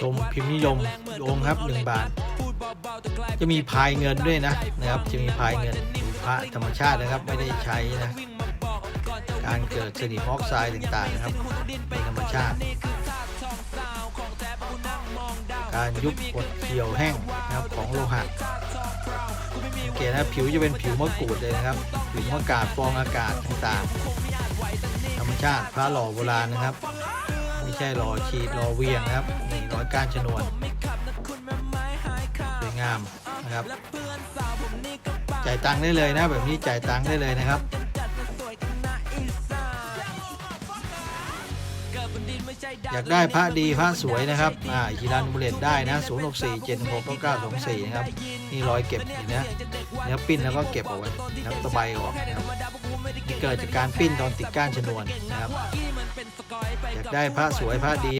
ชมพิมพ์นิยมองครับหนึ่งบาท จะมีพายเงินด้วยนะนะครับ จะมีพายเงินพระธรรมชาตินะครับไม่ได้ใช้นะ การเกิดสนิมออกไซด์ต่างๆนะครับเป็นธรรมชาติ การยุบกดเกี่ยวแห้งนะครับของโลหะสังเกตนะผิวจะเป็นผิวมะกรูดเลยนะครับผิวมะกาดฟองอากาศต่างๆ ธรรมชาติพระหล่อโบราณนะครับ ไม่ใช่หล่อฉีดหล่อเวียงนะครับนี่ร้อยก้านชนวนสวยงามนะครับ จ่ายตังค์ได้เลยนะ แบบนี้จ่ายตังค์ได้เลยนะครับอยากได้พระดีพระสวยนะครับ อ่าฮิรันบุเลตได้นะ0 6 4 7 6 9 9 2 4นะครับ นี่รอยเก็บเห็นนะเนื้อปิ้นแล้วก็เก็บเอาไว้นะครับตะไบออกนะครับเกิดจากการปิ้นตอนติดก้านชนวนนะครับากได้พระสวยพระดี